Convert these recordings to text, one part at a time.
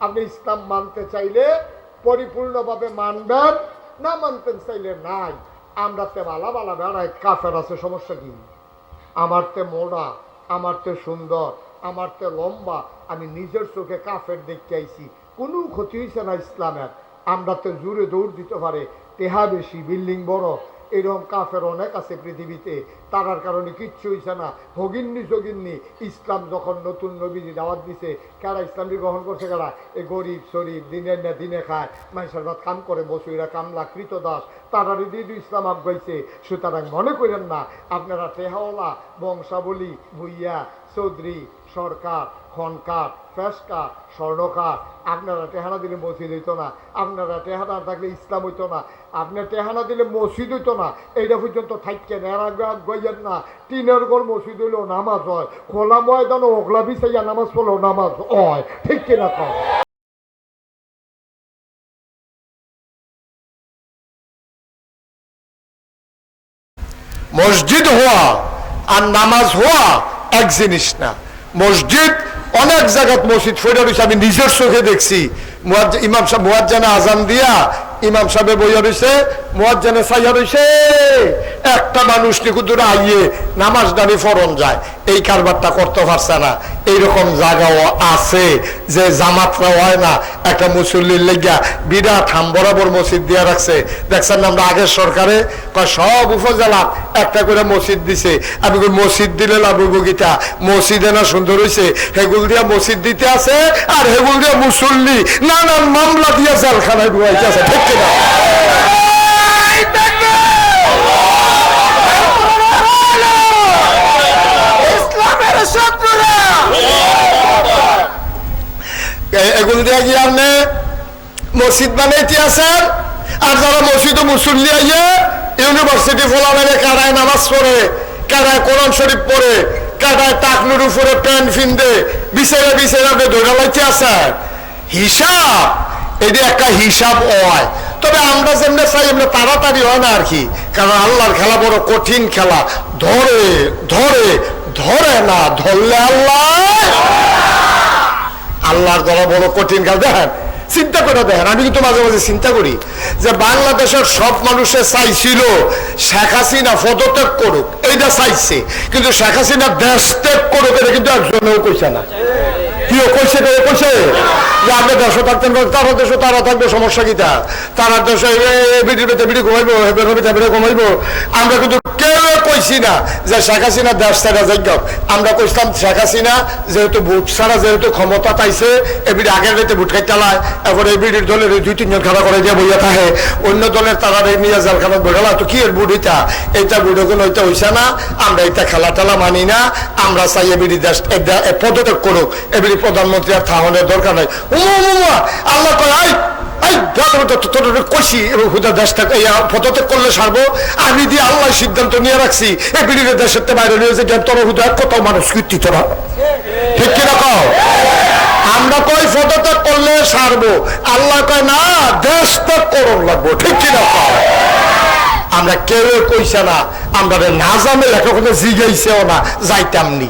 আপনি ইসলাম মানতে চাইলে পরিপূর্ণভাবে মানবেন, না মানতে চাইলে নাই। আমরা তে বালা বালা বেড়াই, কাফের আছে, সমস্যা কি? আমার তে মোড়া, আমার তে সুন্দর, আমার তে লম্বা, আমি নিজের চোখে কাফের দেখতে আইছি। কোনো ক্ষতি হয়েছে না ইসলামের। আমরা তো জুড়ে দৌড় দিতে পারে। তেহা বেশি, বিল্ডিং বড় এরকম কাফের অনেক আছে পৃথিবীতে। তারার কারণে কিচ্ছু হয়েছে না। ভগিন্নি যোগিন্নি ইসলাম যখন নতুন নবীজি দাওয়াত দিছে, কারা ইসলামী গ্রহণ করছে কারা? এই গরিব, শরীফ, দিনের না দিনে খায়, মানুষের ভাত কাম করে, বসুইরা কামলা কৃত দাস তারারই দিয়ে ইসলাম আগাইছে। সুতরাং মনে করেন না, আপনারা টেহাওয়ালা, বংশাবলী, ভুইয়া, চৌধুরী, সরকার, খনকার ফেসকার স্বর্ণকার আপনারা টেহানা দিলে মসজিদ হইতো না, আপনারা টেহানা থাকলে ইসলাম হইতো না, আপনার টেহানা দিলে মসজিদ হইতো না এইটা পর্যন্ত থাকছেন এর না। টিনের ঘর মসজিদ হইলেও নামাজ হয়, খোলা ময়দান ওগলা বিছাইয়া নামাজ পড়লেও নামাজ হয়, ঠিক কিনা কম মসজিদ হওয়া আর নামাজ হওয়া এক জিনিস না। মসজিদ অনেক জায়গাত মসজিদ ফেরা রয়েছে আমি নিজের চোখে দেখছি। ইমাম সাহেব, মুয়াজ্জানে আজান দিয়া ইমাম সাহেব বইয়া রয়েছে মুয়াজ্জানে সাইয়া একটা মানুষ নিকুদুরে আইয়ে নামাজ দাঁড়ি ফরন যায়। এই কারবারটা করতে পারছে না। এইরকম জায়গাও আছে যে জামাতরা হয় না। একটা মুসল্লির লেগা বিরাট হাম বরাবর মসজিদ দিয়া রাখছে। দেখছেন আমরা আগের সরকারে? সব উপজেলা একটা করে মসজিদ দিছে। আমি মসজিদ দিলে লাভ হইব গীতা মসজিদে না সুন্দর হয়েছে হেগুল দিয়া মসজিদ দিতে আছে আর হেগুল দিয়া মুসল্লি নানান মামলা দিয়া জেলখানায় ঢুকাইতে আছে। ঠিক কিনা ইসলামের শত্রুরা মসজিদ বানাইতে আছেন, আর যারা মসজিদ ও মুসল্লি আইয়ে ইউনিভার্সিটি ফোলা মেলে কারায় নামাজ পড়ে কারায় কোরআন শরীফ পড়ে কারায় টাকনুর উপরে প্যান্ট ফিন্দে বিছেরে আপনি ধরে লাইতে আছেন, হিসাব, এটা একটা হিসাব হয়। তবে আমরা যেমনি চাই, এমনি তাড়াতাড়ি হয় না আর কি, কারণ আল্লাহর খেলা বড় কঠিন খেলা। ধরে ধরে ধরে না, ধরলে আল্লাহ আল্লাহর দ্বারা বড় কঠিন কাজ দেখেন, চিন্তা করে দেখেন, আমি কিন্তু মাঝে মাঝে চিন্তা করি যে বাংলাদেশের সব মানুষে চাইছিল শেখ হাসিনা পদত্যাগ করুক, এইটা চাইছে। কিন্তু শেখ হাসিনা দেশ ত্যাগ করুক, এটা কিন্তু একজনেও কইছে না। কেউ কইছে যে থাকতেন তারা থাকবে, সমস্যা তারা বিড়ি ঘুমাইবো হেবের বেতে বিড়ি ঘুমাইবো। আমরা কিন্তু কেউ কইছি না যে শেখ হাসিনা দেশ ছাড়া যাই আমরা কইছিলাম শেখ হাসিনা যেহেতু ভোট ছাড়া, যেহেতু ক্ষমতা পাইছে এবিডি আগের রেতে ভোট খাই চালায়। এবার এবিডির দলের দুই তিনজন খাড়া করে দিয়ে বইয়া থাকে। অন্য দলের তারা নিয়ে জেলখানা বেড়ালা তো কি এর বুট এটা? এইটা বুড়োগুন ওইটা হইছে না। আমরা এটা খেলা টেলা মানি না। আমরা চাই এবিডি দেশ পদত্যাগ করুক। এবিডি প্রধানমন্ত্রী আর থাহনের দরকার নাই। উমা, আল্লাহ করলে সারবো। আল্লাহ আমরা কই না দেশ লাগবো। আমরা কেউ কইছে না আমরা না জানে লেখাপড়া জিগাইছেও না যাইতাম নি।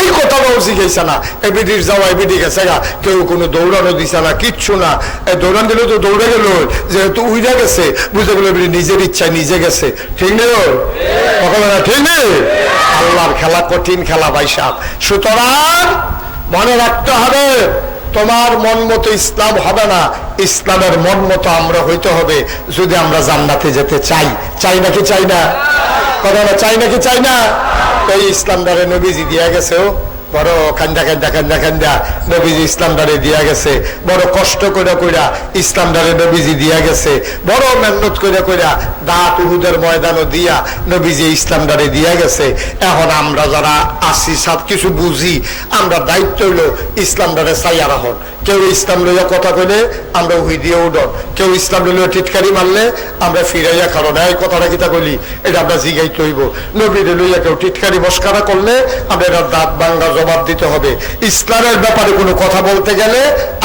এই কথাটাও শিখেছে না এবিডির যাওয়া এবিডি গেছে গা। কেউ কোনো দৌড়ানো দিছে না, কিচ্ছু না। দৌড়ান দিলে তো দৌড়ে গেল, যেহেতু উইরা গেছে বুঝতে গেলো এবিডি নিজের ইচ্ছায় নিজে গেছে। ঠিক নেই না, ঠিক নেই? আল্লাহর খেলা কঠিন খেলা ভাই সাহ। সুতরাং মনে রাখতে হবে, তোমার মন মতো ইসলাম হবে না, ইসলামের মন মতো আমরা হইতে হবে, যদি আমরা জান্নাতে যেতে চাই। চাই নাকি চাই না? কথা না চাই নাকি চাই না? এই ইসলাম দ্বারে নবীজি দিয়া গেছে বড় নবীজি ইসলাম দিয়া গেছে। বড় কষ্ট করে কইরা ইসলাম নবীজি দিয়া গেছে। বড় মেহনত করে কইরা দাঁত উহুদের ময়দানও দিয়া নবীজি ইসলাম দিয়া গেছে। এখন আমরা যারা আসি সব কিছু বুঝি, আমরা দায়িত্ব হইল ইসলাম দ্বারে চাইয়া রাখুন। কেউ ইসলাম লইয়া কথা কইলে আমরা উহি দিয়ে উঠন কেউ ইসলাম লইয়া টিটকারি মারলে আমরা ফিরাইয়া কারণ এই কথাটা কিতা কইলি? এটা আমরা জিগাইতে হইব। নবীরে লইয়া কেউ টিটকারি মস্কারা করলে আমরা এটা দাঁত বাঙ্গা জবাব দিতে হবে। ইসলামের ব্যাপারে কোনো কথা বলতে গেলে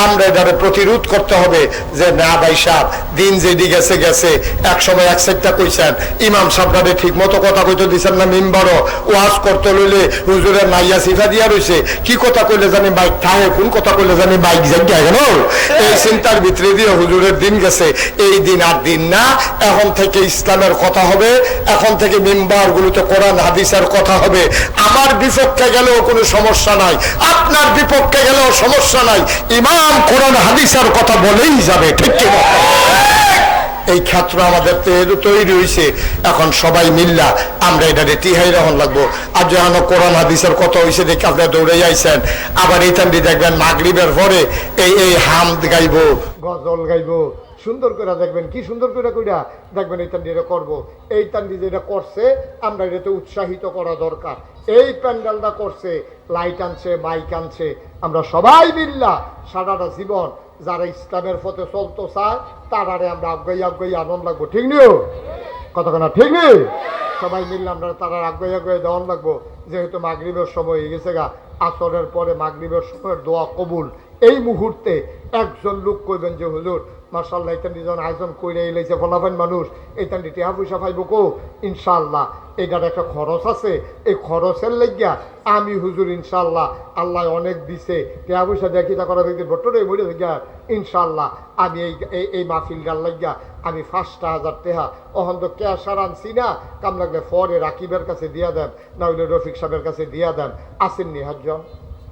আমরা এটারে প্রতিরোধ করতে হবে যে, না ভাই সাহ দিন যেদি গেছে গেছে। এক সময় এক সেটটা কইছেন। ইমাম সাহেবরা ঠিক মতো কথা কইতে দিছেন না মিম্বারও। ওয়াজ করতে লইলে হুজুরের নাইয়া সিফা দিয়া রইছে। কি কথা কইলে জানি বাইক থাকে কোন কথা কইলে জানি বাইক চিন্তার ভিতরে দিয়ে হুজুরের দিন গেছে। এই দিন আর দিন না, এখন থেকে ইসলামের কথা হবে, এখন থেকে মেম্বার গুলোতে কোরআন, হাদিসের কথা হবে। আমার বিপক্ষে গেলেও কোনো সমস্যা নাই, আপনার বিপক্ষে গেলেও সমস্যা নাই। ইমাম কোরআন, হাদিসের কথা বলেই যাবে, ঠিক কি না? এই ক্ষেত্র আমাদের তৈরি হয়েছে এখন সবাই মিল্লা, আমরা এটা টিহাই রহন লাগবো। আর যেন কোরআন হাদিসের কথা হয়েছে দেখে আপনারা দৌড়ে যাইছেন আবার এই টান্ডি দেখবেন মাগরিবের পরে এই এই হামদ গাইবো। গজল গাইবো। সুন্দর করে দেখবেন, কি সুন্দর করে কইরা দেখবেন এই টান্ডি এটা করব। এই টান্ডি যেটা করছে, আমরা এটাতে উৎসাহিত করা দরকার। এই প্যান্ডেলটা করছে লাইট আনছে মাইক আনছে। আমরা সবাই মিল্লা সারাটা জীবন যারা ইসলামের পথে চলতে চায় তারারে আমরা আগাই আগাই আনন্দ লাগবো। ঠিক নিও কতক্ষণ ঠিক নেই সবাই মিললে আমরা তারা আগাই আগাই দেওয়ান লাগবো। যেহেতু মাগরিবের সময় হয়ে গেছে গা আসরের পরে মাগরিবের সময়ের দোয়া কবুল। এই মুহূর্তে একজন লোক কইবেন যে, হুজুর মার্শাল্লাহ এখান দুজন আয়োজন কইরে এলাইছে, ফলাফেন মানুষ এইখান টিহা পয়সা পাইব কো? ইনশাল্লাহ এটার একটা খরচ আছে। এই খরচের লাগিয়া আমি, হুজুর ইনশাল্লাহ আল্লাহ অনেক দিছে। টিহা পয়সা দেখি তা করা ব্যক্তি মরে গিয়া ইনশাল্লাহ আমি এই, এই- এই মাহফিল গাল লাগিয়া আমি পাঁচটা হাজার টেহা। অহন তো ক্যাশ আর আনছি না। কাম লাগলে পরে রাকিবের কাছে দিয়া দেন না হইলে রফিক সাহেবের কাছে দিয়া দেন। আসেননি হাজজন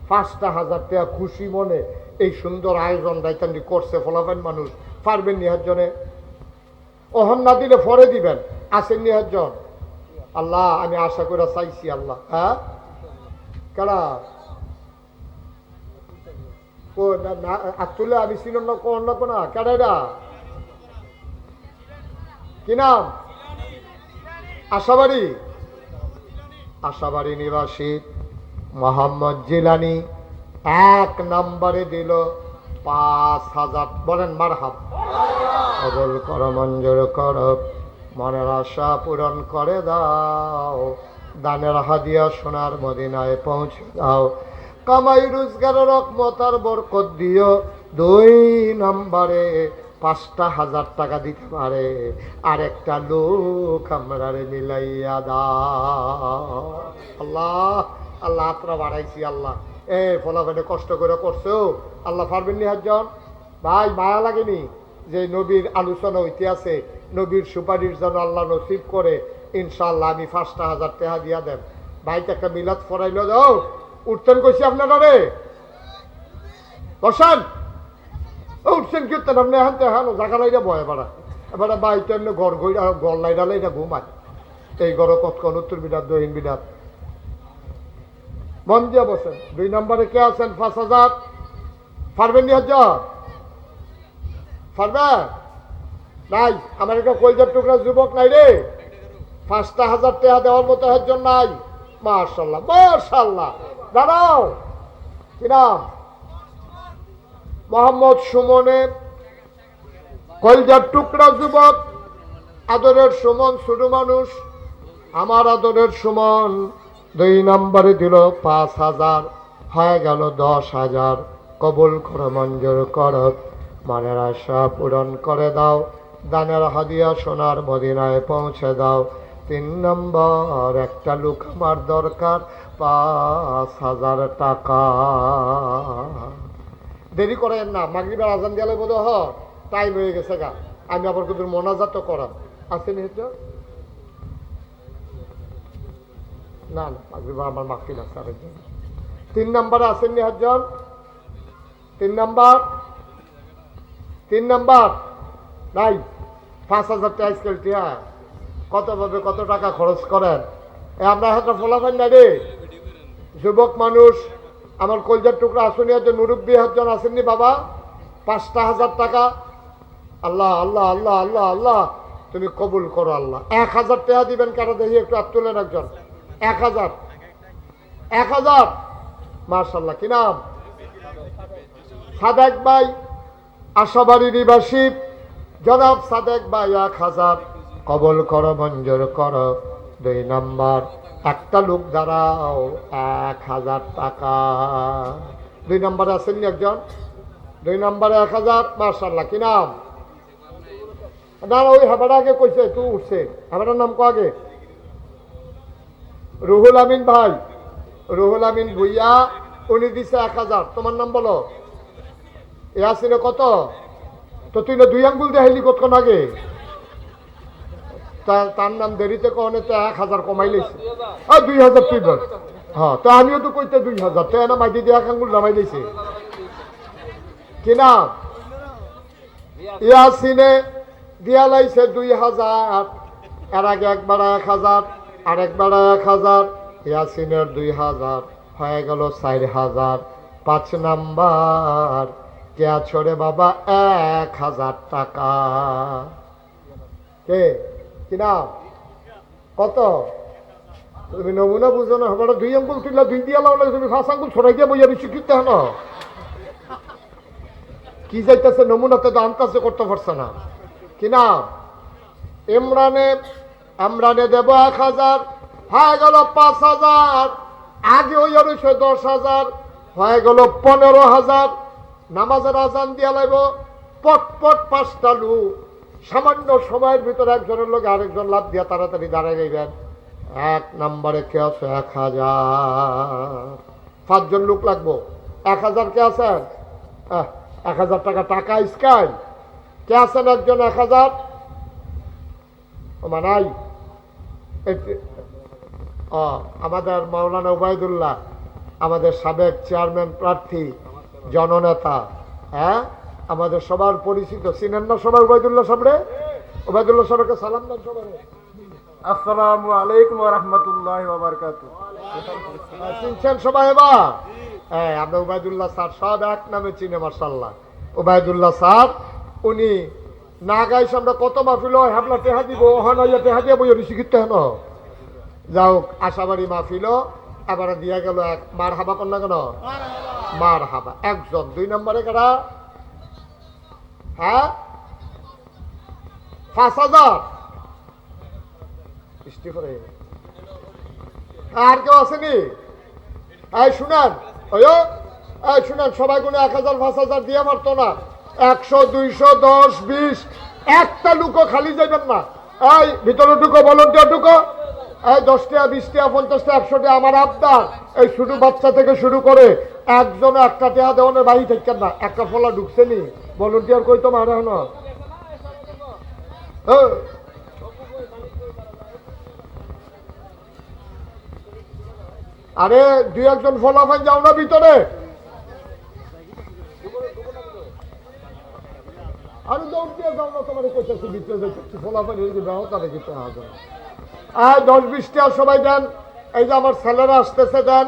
পাঁচটা হাজার টাকা খুশি মনে। এই সুন্দর আয়োজন দায়িত্বান্ডি করছে ফলাফেন মানুষ। পারবেন নিহাজনে অহন না দিলে পরে দিবেন। আসেন নিহাজন আল্লাহ, আমি আশা করে চাইছি আল্লাহ। হ্যাঁ? কেডা ও, না আসলে আমি ছিল না, কোন না কোনা? কেডা কি নাম? আশাবাড়ি? আশাবাড়ি নিবাসী মোহাম্মদ জিলানি এক নম্বরে দিল পাঁচ হাজার। বলেন, মারহাব। অবল কর, মঞ্জুর কর, মনের আশা পূরণ করে দাও। দানের হাদিয়া সোনার মদিনায় পৌঁছে দাও। কামাই রোজগারের রকমতার বরকত দিও। দুই নম্বরে পাঁচটা হাজার টাকা দিতে পারে। আর একটা লোক আমরা মিলাইয়া দা আল্লাহ আল্লাহ আপনারা বাড়াইছি, আল্লাহ। এ, ফলাফলে কষ্ট করে করছ? আল্লাহ পারবেন নি হাজন ভাই, মায়া লাগেনি? যে নবীর আলোচনা হইতে আছে, নবীর সুপারিশ যেন আল্লাহ নসিব করে ইনশাল্লাহ আমি পাঁচটা হাজার টাকা দিয়া দেন ভাইকে একটা মিলাদ ফরাইল দাও উঠতেন কইছি আপনারা রে। বসান। উঠছেন কীর্তন আপনি এখন তো এখন জায়গা লাইরা বয় এবার এবার বাইতে এমনি ঘর ঘইরা গল লাইরা লাইরা ঘুমায় এই ঘর কতক্ষণ উত্তর বিরাট দক্ষিণ বিরাট মন দিয়ে বসেন দুই নম্বরে কে আছেন পাঁচ হাজার পারবেন নি হাজার পারবেন নাই আমার একটা কলজার টুকরা যুবক নাই রে পাঁচটা হাজার টাকা দেওয়ার মতো একজন নাই মার্শাল্লাহ মার্শাল্লাহ দাঁড়াও কি নাম মোহাম্মদ সুমনে, কলজার টুকরা যুবক, আদরের সুমন ছোট মানুষ, আমার আদরের সুমন দুই নম্বরে দিল পাঁচ হাজার, হয়ে গেল দশ হাজার। কবুল কর, মঞ্জুর কর, মনের আশা পূরণ করে দাও, দানের হাদিয়া সোনার মদিনায় পৌঁছে দাও। তিন নম্বর, একটা লোক আমার দরকার, পাঁচ হাজার টাকা। দেরি করেন না, মাগরিবের আজান দিয়ালে বোধ হ টাইম হয়ে গেছে গা। আমি আবার কিন্তু মোনাজাত করাম। আসেন হেঁটে না না মাগরিব আমার মাফিল আছে আরেকজন তিন নম্বরে আসেননি একজন তিন নাম্বার? তিন নাম্বার? নাই, পাঁচ হাজার টাকা স্কেল টিয়া। কত ভাবে কত টাকা খরচ করেন? আমরা হাতে ফলাফেন না রে। যুবক মানুষ আমার কলজার টুকরা আসনি একজন মুরব্বী একজন আসেননি বাবা, পাঁচটা হাজার টাকা। আল্লাহ আল্লাহ আল্লাহ আল্লাহ আল্লাহ, তুমি কবুল করো আল্লাহ। এক হাজার টাকা দিবেন কারও দেখি একটু হাত তুলেন একজন। এক হাজার। এক হাজার। মার্শাল্লাহ কি নাম? সাদেক ভাই, আশাবাড়ি নিবাসী। জনাব সাদেক ভাই, এক হাজার। কবল কর, মঞ্জুর কর। দুই নাম্বার। একটা লোক দাঁড়াও, এক হাজার টাকা। দুই নম্বরে আসেননি একজন? দুই নম্বরে এক হাজার মার্শাল্লাহ কি নাম? না ওই হাবাটা আগে কইছে তুই উঠছে। হাবাটার নাম কো আগে। রুহুল আমিন ভাই। রুহুল আমিন ভুইয়া, উনি দিছে এক হাজার। তোমার নাম বলো। ইয়াসিনে কত? তো তুই না দুই আঙ্গুল দেখাইলি কতক্ষণ আগে? তা- তার নাম দেরিতে কখনো তো এক হাজার কমাই লইছে আর দুই হাজার তুই বল হ্যাঁ তো আমিও তো কইতে দুই হাজার। তো এনা মাইটি দিয়ে আঙ্গুল নামাই লইছে কি নাম? ইয়াসিনে দিয়া লাইছে দুই হাজার, এর আগে একবার এক হাজার, আর একবার এক হাজার। ইয়াসিনের দুই হাজার, হয়ে গেল চার হাজার। পাঁচ নাম্বার কেয়া ছড়ে বাবা? এক হাজার টাকা। কে? কি নাম? কত? তুমি নমুনা বুঝো না আমার দুই আঙ্গুল তুললা দুই দিয়া লাও তুমি ফাঁস আঙ্গুল ছড়াই দিয়ে বইয়া বেশি কিনতে হন কি যাইতেছে নমুনাতে তো আনতাছে, করতে পারছে না। কি নাম? ইমরানে, আমরানে দেব এক হাজার, হয়ে গেল পাঁচ হাজার, আগে ওই রয়েছে দশ হাজার, হয়ে গেল পনেরো হাজার। নামাজের আজান দিয়া লাগব পট পট পাঁচটা লোক। সামান্য সময়ের ভিতরে একজনের লোক আরেকজন লাভ দিয়া তাড়াতাড়ি দাঁড়াই যাইবেন এক নম্বরে কে আছে? এক হাজার। পাঁচজন লোক লাগবো। এক হাজার কে আছেন এক হাজার টাকা টাকা স্কাই। কে আছেন একজন এক হাজার? মানাই আমাদের মাওলানা উবায়দুল্লাহ, আমাদের সাবেক চেয়ারম্যান প্রার্থী, জননেতা হ্যাঁ? আমাদের সবার পরিচিত চিনেন না সবাই ওবায়দুল্লাহ সামনে ওবায়দুল্লাহ সাহেবকে সালাম দেন সবাই আসসালামু আলাইকুম রহমতুল্লাহ চিনছেন সবাই এবার? হ্যাঁ আমরা ওবায়দুল্লাহ স্যার সব এক নামে চিনে মার্শাল্লাহ ওবায়দুল্লাহ স্যার, উনি না গাইছে আমরা কত মাহফিল হয় হাবলা টেহা দিব, ওহান হইয়া টেহা দিয়ে বই শিখিতে হেন। যাও, আশাবাড়ি মাহফিল এবারে দিয়া গেল এক মার হাবা না কেন? মার হাবা একজন, দুই নম্বরে কারা? হ্যাঁ? পাঁচ হাজার? আর কেউ আসেনি? এই শুনেন এই শুনেন, সবাই কোনো এক হাজার, পাঁচ হাজার দিয়ে পারতো না। একশো, দুইশো, দশ, বিশ, একটা লুকো খালি যাবেন না। এই, ভিতরে ঢুকো ভলন্টিয়ার ঢুকো। এই দশ টাকা বিশ টাকা পঞ্চাশ টাকা আমার আবদার। এই শুধু বাচ্চা থেকে শুরু করে একজন একটা টাকা দেওয়ানোর বাড়ি থাকেন না। একটা ফলা ঢুকছে নি। ভলন্টিয়ার কই তো মারে হন আরে, দুই একজন ফলাফল যাও না ভিতরে। আরে, দৌড় দিয়ে যাও না তোমার ভিতরে ফলাফল দশ বিশটা সবাই দেন। এই যে আমার ছেলেরা আসতেছে, দেন।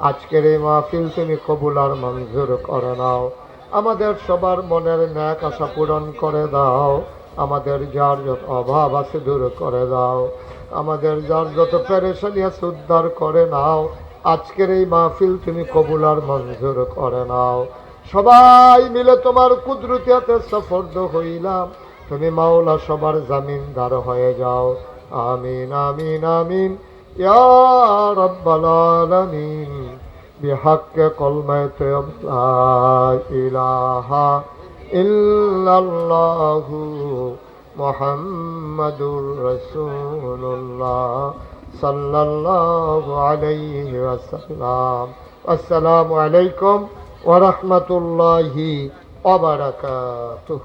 আজকের এই মাহফিল তুমি কবুল আর মঞ্জুর করে নাও। আমাদের সবার মনের ন্যাক আশা পূরণ করে দাও। আমাদের যার যত অভাব আছে দূর করে দাও। আমাদের যার যত পেরেশানি আছে উদ্ধার করে নাও। আজকের এই মাহফিল তুমি কবুল আর মঞ্জুর করে নাও। সবাই মিলে তোমার কুদরতিয়াতে সফর্দ হইলাম। তুমি মাওলা সবার জামিনদার হয়ে যাও। আমিন আমিন আমিন। ইয়া রব্বাল আলামিন। بحق كلمة لا إله إلا الله محمد رسول الله صلى الله عليه وسلم. السلام عليكم ورحمة الله وبركاته.